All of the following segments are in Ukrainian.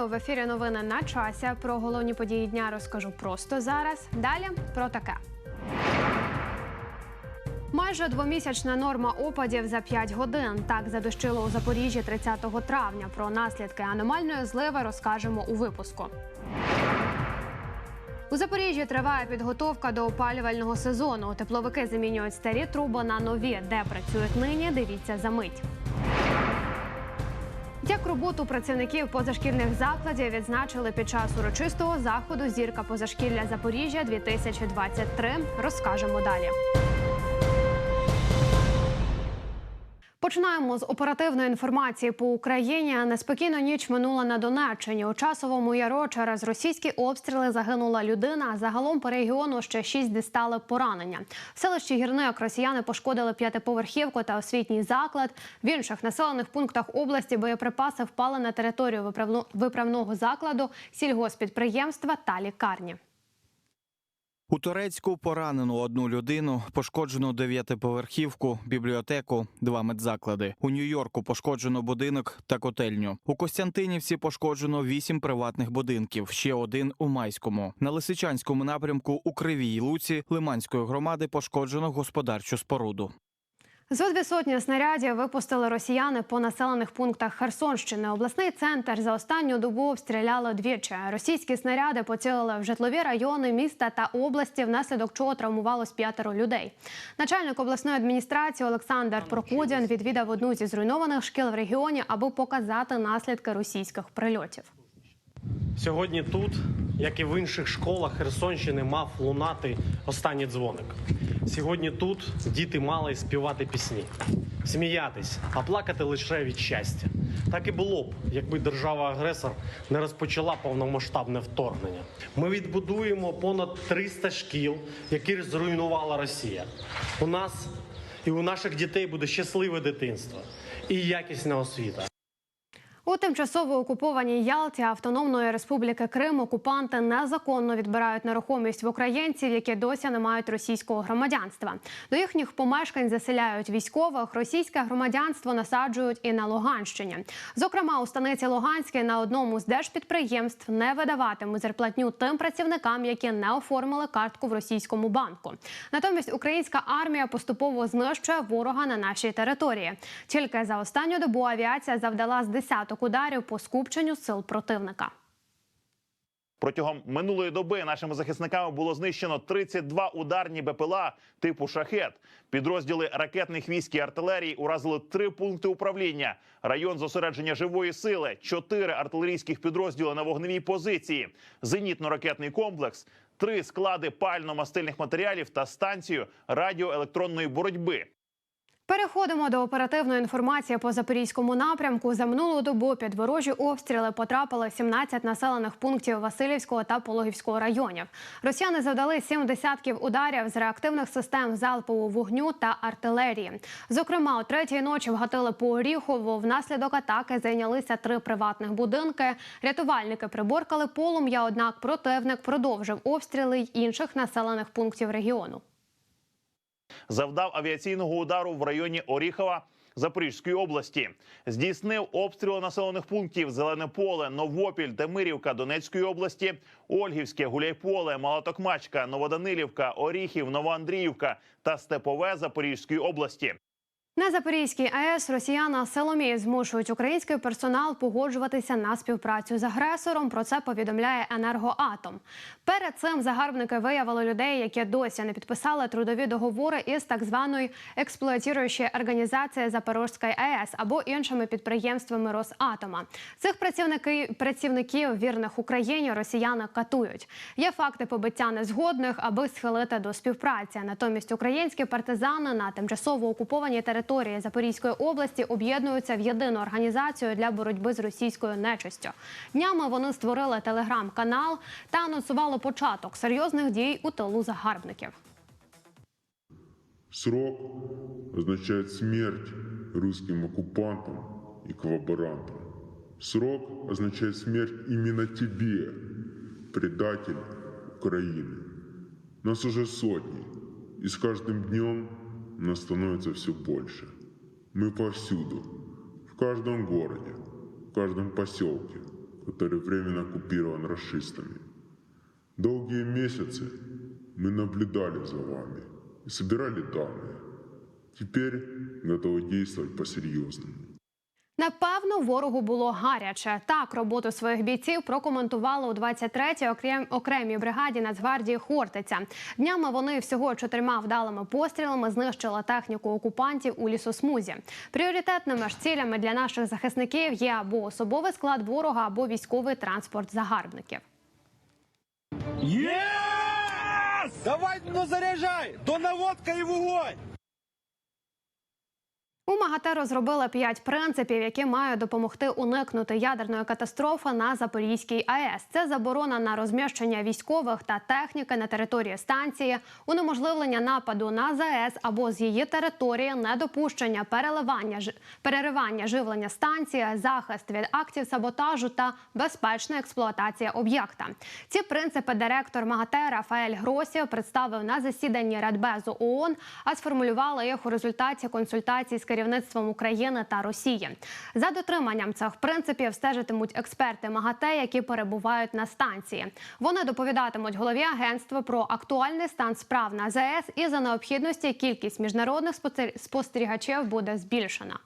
Вітаю в ефірі. Новини на часі. Про головні події дня розкажу просто зараз. Далі про таке. Майже двомісячна норма опадів за 5 годин. Так задощило у Запоріжжі 30 травня. Про наслідки аномальної зливи розкажемо у випуску. У Запоріжжі триває підготовка до опалювального сезону. Тепловики замінюють старі труби на нові. Де працюють нині? Дивіться за мить. Як роботу працівників позашкільних закладів відзначили під час урочистого заходу Зірка позашкілля Запоріжжя 2023 розкажемо далі. Починаємо з оперативної інформації по Україні. Неспокійна ніч минула на Донеччині. У часовому яро через російські обстріли загинула людина. Загалом по регіону ще шість дістали поранення. В селищі Гірник росіяни пошкодили п'ятиповерхівку та освітній заклад. В інших населених пунктах області боєприпаси впали на територію виправного закладу, сільгоспідприємства та лікарні. У Турецьку поранено одну людину, пошкоджено дев'ятиповерхівку, бібліотеку, два медзаклади. У Нью-Йорку пошкоджено будинок та котельню. У Костянтинівці пошкоджено вісім приватних будинків, ще один у Майському. На Лисичанському напрямку у Кривій Луці Лиманської громади пошкоджено господарчу споруду. Зо дві сотні снарядів випустили росіяни по населених пунктах Херсонщини. Обласний центр за останню добу обстріляли двічі. Російські снаряди поцілили в житлові райони міста та області, внаслідок чого травмувалось п'ятеро людей. Начальник обласної адміністрації Олександр Прокудін відвідав одну зі зруйнованих шкіл в регіоні, аби показати наслідки російських прильотів. Сьогодні тут, як і в інших школах Херсонщини, мав лунати останній дзвоник. Сьогодні тут діти мали співати пісні, сміятись, а плакати лише від щастя. Так і було б, якби держава-агресор не розпочала повномасштабне вторгнення. Ми відбудуємо понад 300 шкіл, які зруйнувала Росія. У нас і у наших дітей буде щасливе дитинство і якісна освіта. У тимчасово окупованій Ялті Автономної Республіки Крим окупанти незаконно відбирають нерухомість в українців, які досі не мають російського громадянства. До їхніх помешкань заселяють військових. Російське громадянство насаджують і на Луганщині. Зокрема, у станиці Луганській на одному з держпідприємств не видаватимуть зарплатню тим працівникам, які не оформили картку в російському банку. Натомість українська армія поступово знищує ворога на нашій території. Тільки за останню добу авіація завдала з десяток ударів по скупченню сил противника. Протягом минулої доби нашими захисниками було знищено 32 ударні БПЛА типу шахет. Підрозділи ракетних військ і артилерії уразили три пункти управління, район зосередження живої сили, чотири артилерійських підрозділи на вогневій позиції, зенітно-ракетний комплекс, три склади пально-мастильних матеріалів та станцію радіоелектронної боротьби. Переходимо до оперативної інформації по запорізькому напрямку. За минулу добу під ворожі обстріли потрапили 17 населених пунктів Васильівського та Пологівського районів. Росіяни завдали сім десятків ударів з реактивних систем залпового вогню та артилерії. Зокрема, о третій ночі вгатили по Оріхову. Внаслідок атаки зайнялися три приватних будинки. Рятувальники приборкали полум'я. Однак противник продовжив обстріли й інших населених пунктів регіону. Завдав авіаційного удару в районі Оріхова Запорізької області. Здійснив обстріли населених пунктів Зелене поле, Новопіль, Демирівка Донецької області, Ольгівське, Гуляйполе, Малотокмачка, Новоданилівка, Оріхів, Новоандріївка та Степове Запорізької області. На Запорізькій АЕС росіяни Соломії змушують український персонал погоджуватися на співпрацю з агресором. Про це повідомляє енергоатом. Перед цим загарбники виявили людей, які досі не підписали трудові договори із так званою експлуатуючою організацією Запорізької АЕС або іншими підприємствами Росатома. Цих працівників працівників вірних Україні росіяни катують. Є факти побиття незгодних, аби схилити до співпраці. Натомість українські партизани на тимчасово окупованій території Запорізької області об'єднуються в єдину організацію для боротьби з російською нечистю. Днями вони створили телеграм-канал та анонсували початок серйозних дій у тилу загарбників. Срок означает смерть русским оккупантам и коллаборантам. Срок означает смерть именно тебе, предатель Украины. Нас уже сотни, и с каждым днем нас становится все больше. Мы повсюду, в каждом городе, в каждом поселке, который временно оккупирован расистами. Долгие месяцы мы наблюдали за вами и собирали данные. Теперь готовы действовать по-серьезному. Напевно, ворогу було гаряче. Так роботу своїх бійців прокоментували у 23-й окрем... окремій бригаді Нацгвардії Хортиця. Днями вони всього чотирма вдалими пострілами знищили техніку окупантів у лісосмузі. Пріоритетними ж цілями для наших захисників є або особовий склад ворога, або військовий транспорт загарбників. Єс! Давай, ну заряджай! До наводка і вогонь! У МАГАТЕ розробили п'ять принципів, які мають допомогти уникнути ядерної катастрофи на Запорізькій АЕС. Це заборона на розміщення військових та техніки на території станції, унеможливлення нападу на ЗАЕС або з її території, недопущення переливання переривання живлення станції, захист від актів саботажу та безпечна експлуатація об'єкта. Ці принципи директор МАГАТЕ Рафаель Гросів представив на засіданні Радбезу ООН, а сформулювали їх у результаті консультацій з керівництвом України та Росії. За дотриманням цих принципів стежитимуть експерти МАГАТЕ, які перебувають на станції. Вони доповідатимуть голові агентства про актуальний стан справ на ЗС і за необхідності кількість міжнародних спостер- спостерігачів буде збільшена.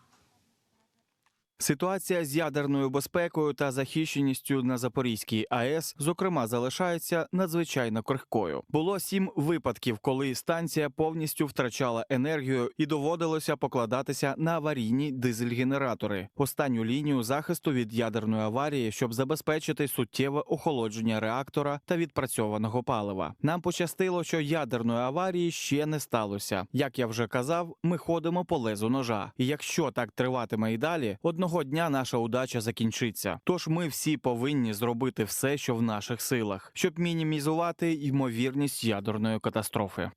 Ситуація з ядерною безпекою та захищеністю на Запорізькій АЕС, зокрема, залишається надзвичайно крихкою. Було сім випадків, коли станція повністю втрачала енергію і доводилося покладатися на аварійні дизель-генератори, останню лінію захисту від ядерної аварії, щоб забезпечити суттєве охолодження реактора та відпрацьованого палива. Нам пощастило, що ядерної аварії ще не сталося. Як я вже казав, ми ходимо по лезу ножа. І якщо так триватиме і далі, одного дня наша удача закінчиться. Тож ми всі повинні зробити все, що в наших силах, щоб мінімізувати ймовірність ядерної катастрофи.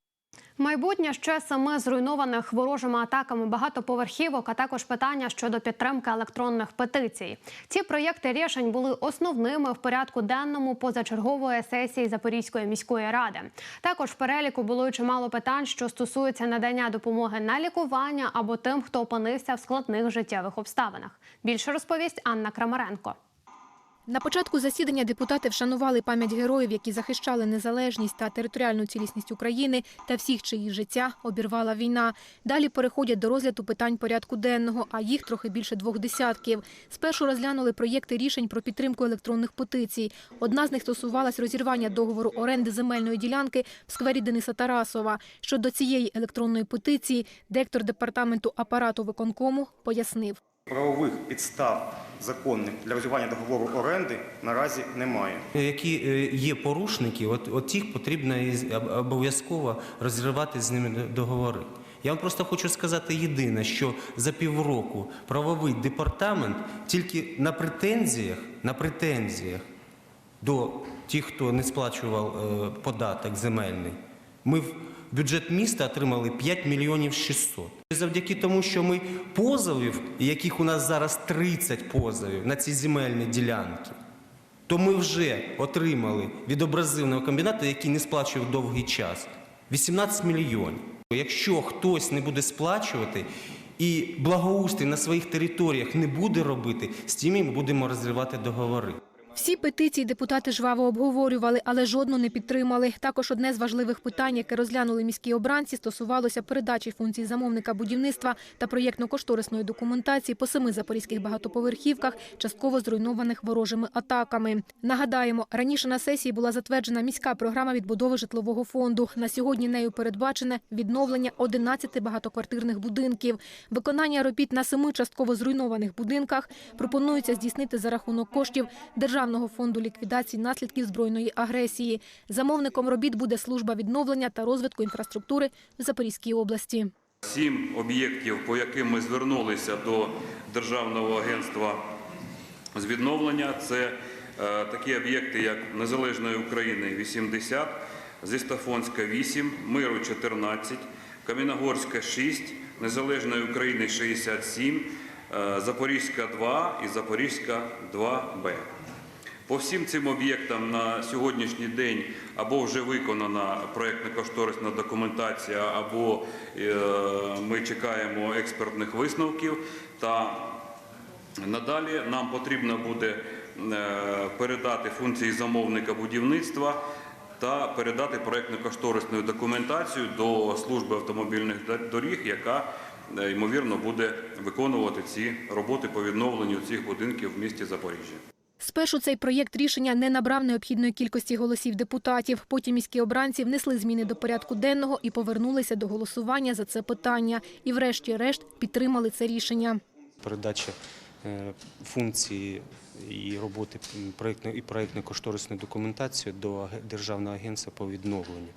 Майбутнє ще семи зруйнованих ворожими атаками багатоповерхівок, а також питання щодо підтримки електронних петицій. Ці проєкти рішень були основними в порядку денному позачергової сесії Запорізької міської ради. Також в переліку було чимало питань, що стосуються надання допомоги на лікування або тим, хто опинився в складних життєвих обставинах. Більше розповість Анна Крамаренко. На початку засідання депутати вшанували пам'ять героїв, які захищали незалежність та територіальну цілісність України та всіх, чиї життя обірвала війна. Далі переходять до розгляду питань порядку денного, а їх трохи більше двох десятків. Спершу розглянули проєкти рішень про підтримку електронних петицій. Одна з них стосувалась розірвання договору оренди земельної ділянки в сквері Дениса Тарасова. Щодо цієї електронної петиції, директор департаменту апарату виконкому пояснив. Правових підстав законних для розірвання договору оренди наразі немає. які е, є порушники, от, от їх потрібно обов'язково розривати з ними договори. Я вам просто хочу сказати єдине, що за півроку правовий департамент тільки на претензіях, на претензіях до тих, хто не сплачував е, податок земельний, ми в бюджет міста отримали 5 мільйонів 600. Завдяки тому, що ми позовів, яких у нас зараз 30 позовів на ці земельні ділянки, то ми вже отримали від абразивного комбінату, який не сплачував довгий час, 18 мільйонів. Якщо хтось не буде сплачувати і благоустрій на своїх територіях не буде робити, з тими ми будемо розривати договори. Всі петиції депутати жваво обговорювали, але жодну не підтримали. Також одне з важливих питань, яке розглянули міські обранці, стосувалося передачі функцій замовника будівництва та проєктно-кошторисної документації по семи запорізьких багатоповерхівках, частково зруйнованих ворожими атаками. Нагадаємо, раніше на сесії була затверджена міська програма відбудови житлового фонду. На сьогодні нею передбачене відновлення 11 багатоквартирних будинків. Виконання робіт на семи частково зруйнованих будинках пропонується здійснити за рахунок коштів Державного фонду ліквідації наслідків збройної агресії. Замовником робіт буде служба відновлення та розвитку інфраструктури в Запорізькій області. Сім об'єктів, по яким ми звернулися до Державного агентства з відновлення, це е, такі об'єкти, як Незалежної України 80, Зістафонська 8, Миру 14, Кам'яногорська 6, Незалежної України 67, е, Запорізька 2 і Запорізька 2Б. По всім цим об'єктам на сьогоднішній день або вже виконана проєктно-кошторисна документація, або е, ми чекаємо експертних висновків. Та надалі нам потрібно буде е, передати функції замовника будівництва та передати проєктно-кошторисну документацію до служби автомобільних доріг, яка е, ймовірно буде виконувати ці роботи по відновленню цих будинків в місті Запоріжжя. Спершу цей проєкт рішення не набрав необхідної кількості голосів депутатів. Потім міські обранці внесли зміни до порядку денного і повернулися до голосування за це питання. І врешті-решт підтримали це рішення. Передача е, функції і роботи проєктно- і проєктно-кошторисної документації до Державного агентства по відновленню.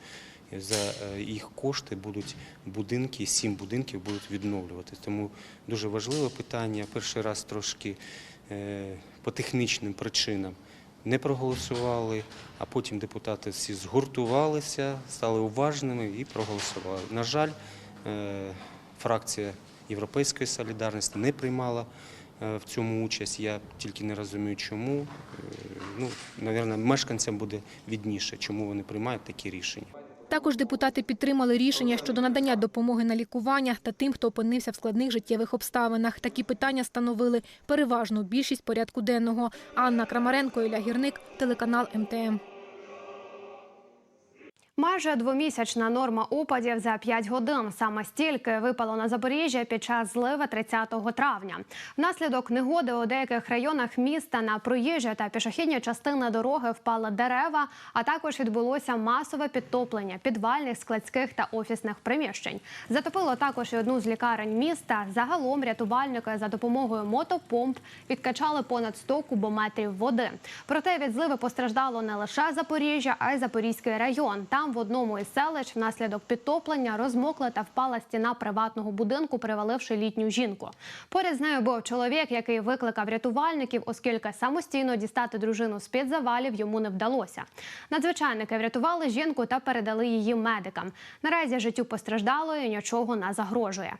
За е, їх кошти будуть будинки, сім будинків будуть відновлювати. Тому дуже важливе питання. Перший раз трошки по технічним причинам не проголосували, а потім депутати всі згуртувалися, стали уважними і проголосували. На жаль, е, фракція Європейської солідарності не приймала е, в цьому участь. Я тільки не розумію, чому. Е, Ну, мабуть, мешканцям буде відніше, чому вони приймають такі рішення. Також депутати підтримали рішення щодо надання допомоги на лікування та тим, хто опинився в складних життєвих обставинах. Такі питання становили переважну більшість порядку денного. Анна Крамаренко, Ілля Гірник, телеканал МТМ. Майже двомісячна норма опадів за 5 годин. Саме стільки випало на Запоріжжя під час зливи 30 травня. Внаслідок негоди у деяких районах міста на проїжджі та пішохідні частини дороги впали дерева, а також відбулося масове підтоплення підвальних, складських та офісних приміщень. Затопило також і одну з лікарень міста. Загалом рятувальники за допомогою мотопомп відкачали понад 100 кубометрів води. Проте від зливи постраждало не лише Запоріжжя, а й Запорізький район. Там в одному із селищ внаслідок підтоплення розмокла та впала стіна приватного будинку, приваливши літню жінку. Поряд з нею був чоловік, який викликав рятувальників, оскільки самостійно дістати дружину з під завалів йому не вдалося. Надзвичайники врятували жінку та передали її медикам. Наразі життю постраждалої нічого не загрожує.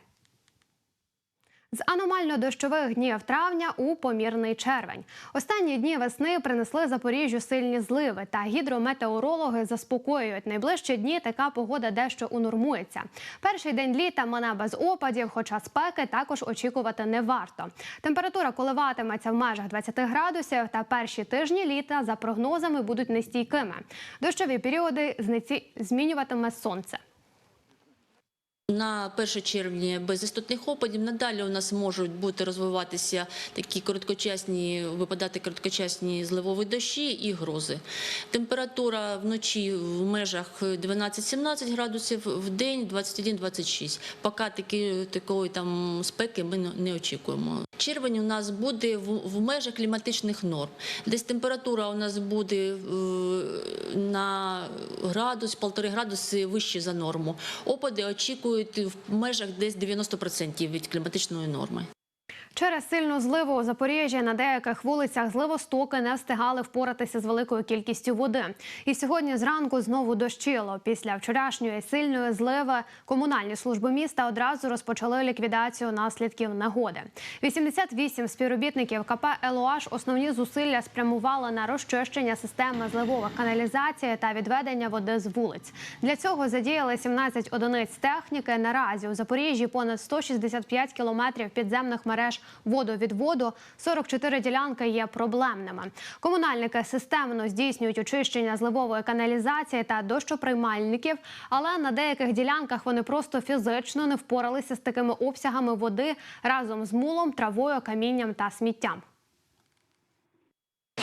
З аномально-дощових днів травня у помірний червень. Останні дні весни принесли Запоріжжю сильні зливи, та гідрометеорологи заспокоюють. Найближчі дні така погода дещо унормується. Перший день літа мене без опадів, хоча спеки також очікувати не варто. Температура коливатиметься в межах 20 градусів, та перші тижні літа за прогнозами будуть нестійкими. Дощові періоди знеці- змінюватиме сонце. На 1 червня без істотних опадів надалі у нас можуть бути розвиватися такі короткочасні, випадати короткочасні зливові дощі і грози. Температура вночі в межах 12-17 градусів, в день 21-26. Поки такі, такої там спеки ми не- очікуємо. Червень у нас буде в, в межах кліматичних норм. Десь температура у нас буде е, на градус, полтори градуси вище за норму. Опади очікують в межах десь 90% від кліматичної норми. Через сильну зливу у Запоріжжі на деяких вулицях зливостоки не встигали впоратися з великою кількістю води. І сьогодні зранку знову дощило. Після вчорашньої сильної зливи комунальні служби міста одразу розпочали ліквідацію наслідків негоди. 88 співробітників КП «ЕЛОАШ» основні зусилля спрямували на розчищення системи зливових каналізацій та відведення води з вулиць. Для цього задіяли 17 одиниць техніки. Наразі у Запоріжжі понад 165 кілометрів підземних мереж водовідводу. 44 ділянки є проблемними. Комунальники системно здійснюють очищення зливової каналізації та дощоприймальників, але на деяких ділянках вони просто фізично не впоралися з такими обсягами води разом з мулом, травою, камінням та сміттям.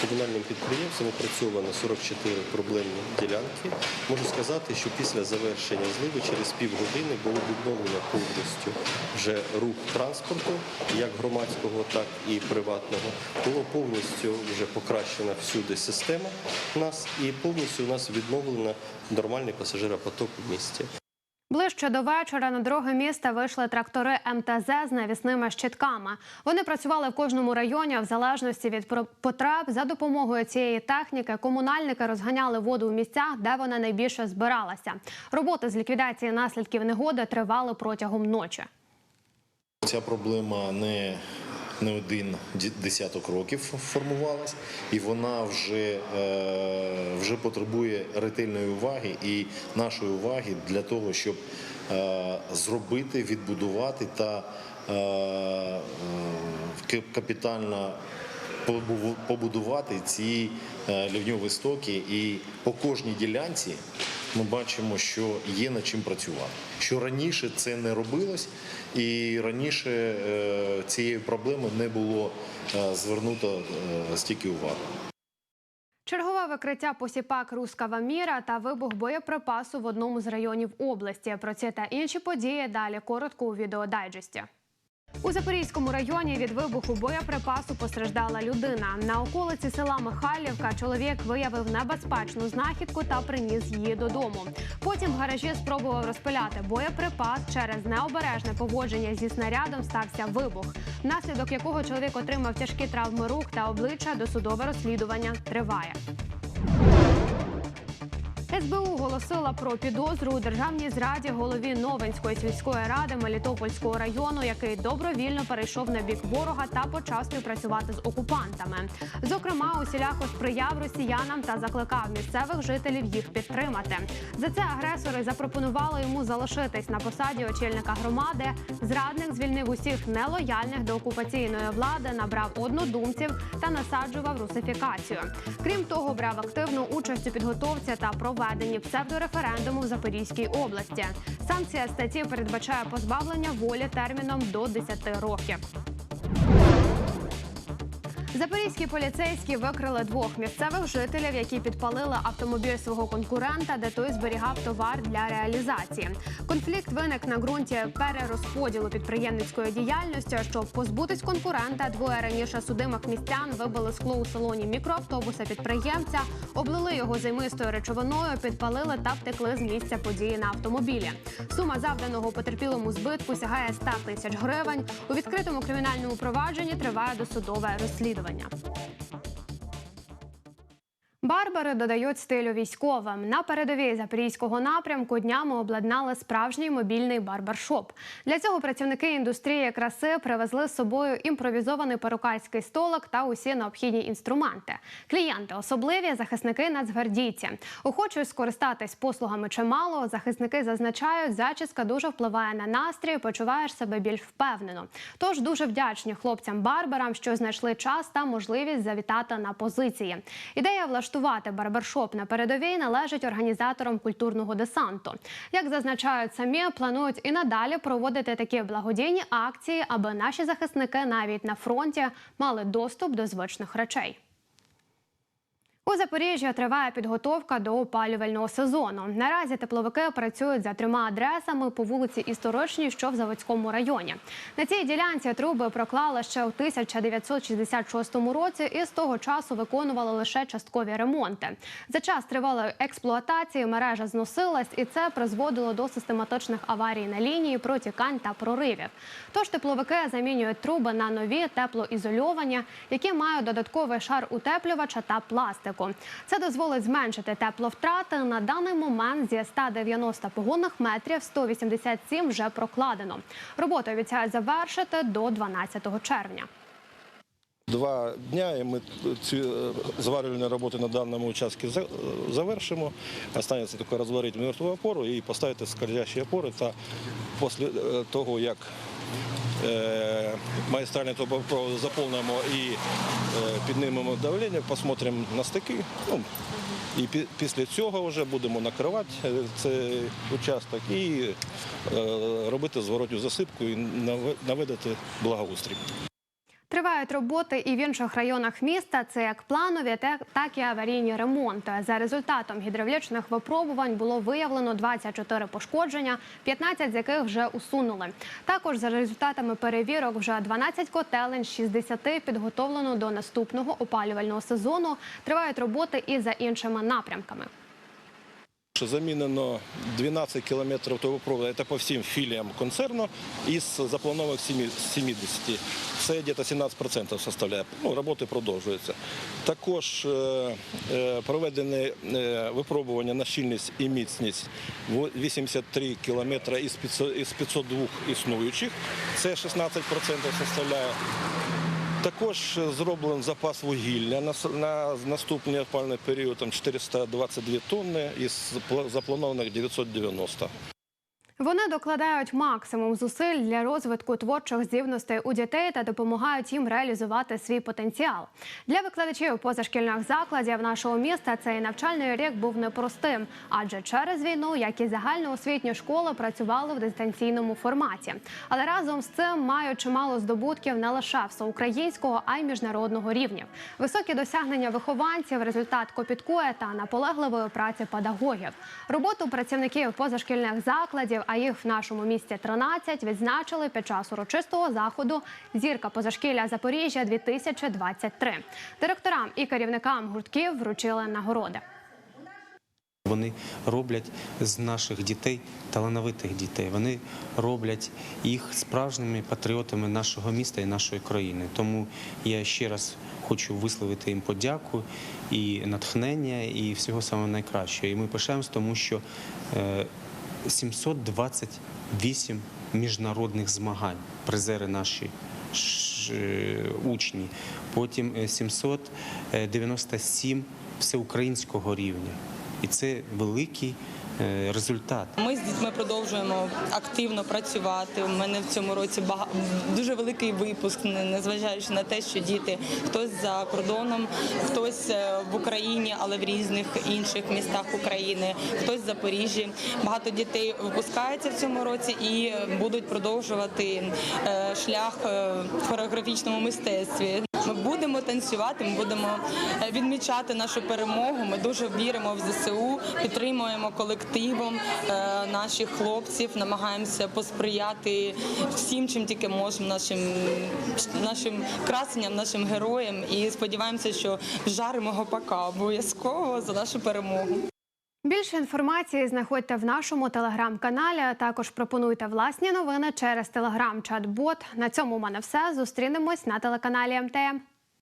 Комунальним підприємством опрацьовано 44 проблемні ділянки. Можу сказати, що після завершення зливи через півгодини було відновлено повністю вже рух транспорту, як громадського, так і приватного. Було повністю вже покращена всюди система нас і повністю у нас відновлено нормальний пасажиропоток в місті. Ближче до вечора на дороги міста вийшли трактори МТЗ з навісними щитками. Вони працювали в кожному районі в залежності від потреб. За допомогою цієї техніки комунальники розганяли воду в місцях, де вона найбільше збиралася. Роботи з ліквідації наслідків негоди тривали протягом ночі. Ця проблема не, не один десяток років формувалась, і вона вже, е, вже потребує ретельної уваги і нашої уваги для того, щоб е, зробити, відбудувати та е, ка- капітально побудувати ці е, ливньові стоки. І по кожній ділянці ми бачимо, що є над чим працювати. Що раніше це не робилось, і раніше е, цієї проблеми не було е, звернуто стільки уваги. Чергове викриття посіпак Рускава Міра та вибух боєприпасу в одному з районів області. Про це та інші події далі коротко у відеодайджесті. У Запорізькому районі від вибуху боєприпасу постраждала людина. На околиці села Михайлівка чоловік виявив небезпечну знахідку та приніс її додому. Потім в гаражі спробував розпиляти боєприпас. Через необережне поводження зі снарядом стався вибух, внаслідок якого чоловік отримав тяжкі травми рук та обличчя. Досудове розслідування триває. СБУ оголосила про підозру у державній зраді голові Новинської сільської ради Мелітопольського району, який добровільно перейшов на бік ворога та почав співпрацювати з окупантами. Зокрема, усіляко сприяв росіянам та закликав місцевих жителів їх підтримати. За це агресори запропонували йому залишитись на посаді очільника громади. Зрадник звільнив усіх нелояльних до окупаційної влади, набрав однодумців та насаджував русифікацію. Крім того, брав активну участь у підготовці та проведенні псевдореферендуму в Запорізькій області. Санкція статті передбачає позбавлення волі терміном до 10 років. Запорізькі поліцейські викрили двох місцевих жителів, які підпалили автомобіль свого конкурента, де той зберігав товар для реалізації. Конфлікт виник на ґрунті перерозподілу підприємницької діяльності. Щоб позбутись конкурента, двоє раніше судимих містян вибили скло у салоні мікроавтобуса підприємця, облили його займистою речовиною, підпалили та втекли з місця події на автомобілі. Сума завданого потерпілому збитку сягає 100 тисяч гривень. У відкритому кримінальному провадженні триває досудове розслідування плавання. Барбари додають стилю військовим. На передовій запорізького напрямку днями обладнали справжній мобільний барбершоп. Для цього працівники індустрії краси привезли з собою імпровізований перукарський столик та усі необхідні інструменти. Клієнти особливі захисники нацгвардійці. Охочуть скористатись послугами чимало. Захисники зазначають, зачіска дуже впливає на настрій, почуваєш себе більш впевнено. Тож дуже вдячні хлопцям-барберам, що знайшли час та можливість завітати на позиції. Ідея влаштувати барбершоп на передовій належить організаторам культурного десанту. Як зазначають самі, планують і надалі проводити такі благодійні акції, аби наші захисники навіть на фронті мали доступ до звичних речей. У Запоріжжі триває підготовка до опалювального сезону. Наразі тепловики працюють за трьома адресами по вулиці Історичній, що в Заводському районі. На цій ділянці труби проклали ще у 1966 році і з того часу виконували лише часткові ремонти. За час тривалої експлуатації мережа зносилась, і це призводило до систематичних аварій на лінії, протікань та проривів. Тож тепловики замінюють труби на нові теплоізольовані, які мають додатковий шар утеплювача та пластику. Це дозволить зменшити тепловтрати. На даний момент зі 190 погонних метрів 187 вже прокладено. Роботу обіцяють завершити до 12 червня. Два дня і ми ці е, зварювальні роботи на даному участку е, завершимо. Останеться тільки розварити мертву опору і поставити скользящі опори. Та після е, того, як магістральний трубопровод заповнимо і е, піднімемо давлення, посмотримо на стики. Ну, і після цього вже будемо накривати е, цей участок і е, робити зворотню засипку і наведати благоустрій. Тривають роботи і в інших районах міста. Це як планові, так- і аварійні ремонти. За результатом гідравлічних випробувань було виявлено 24 пошкодження, 15 з яких вже усунули. Також за результатами перевірок вже 12 котелень з 60 підготовлено до наступного опалювального сезону. Тривають роботи і за іншими напрямками. Замінено 12 кілометрів трубопроводу, це по всім філіям концерну, із запланованих сімі- 70. Це десь 17% составляє. Ну, роботи продовжуються. Також е, е, проведені е, випробування на щільність і міцність 83 кілометри із 500 із 502 існуючих. Це 16% составляє. Також зроблений запас вугілля на, наступний опальний період там 422 тонни із запланованих 990. Вони докладають максимум зусиль для розвитку творчих здібностей у дітей та допомагають їм реалізувати свій потенціал. Для викладачів позашкільних закладів нашого міста цей навчальний рік був непростим, адже через війну, як і загальноосвітні школи, працювали в дистанційному форматі. Але разом з цим мають чимало здобутків не лише всеукраїнського, а й міжнародного рівня. Високі досягнення вихованців, результат копіткої та наполегливої праці педагогів. Роботу працівників позашкільних закладів, а їх в нашому місті 13, відзначили під час урочистого заходу Зірка позашкілля Запоріжжя 2023 Директорам і керівникам гуртків вручили нагороди. Вони роблять з наших дітей талановитих дітей. Вони роблять їх справжніми патріотами нашого міста і нашої країни. Тому я ще раз хочу висловити їм подяку і натхнення, і всього самого найкращого. І ми пишаємось, тому що е, 728 міжнародних змагань, призери наші е, учні, потім е, 797 всеукраїнського рівня. І це великий е, результат. Ми з дітьми продовжуємо активно працювати. У мене в цьому році бага... дуже великий випуск, не- незважаючи на те, що діти хтось за кордоном, хтось е, в Україні, але в різних інших містах України, хтось в Запоріжжі. Багато дітей випускається в цьому році і будуть продовжувати е, шлях е, в хореографічному мистецтві. Ми будемо танцювати, ми будемо е, відмічати нашу перемогу. Ми дуже віримо в ЗСУ, підтримуємо колективом е, наших хлопців, намагаємося посприяти всім, чим тільки можемо нашим, нашим красенням, нашим героям. І сподіваємося, що жаримо гопака обов'язково за нашу перемогу. Більше інформації знаходьте в нашому телеграм-каналі. а Також пропонуйте власні новини через телеграм-чат-бот. На цьому у мене все. Зустрінемось на телеканалі МТМ.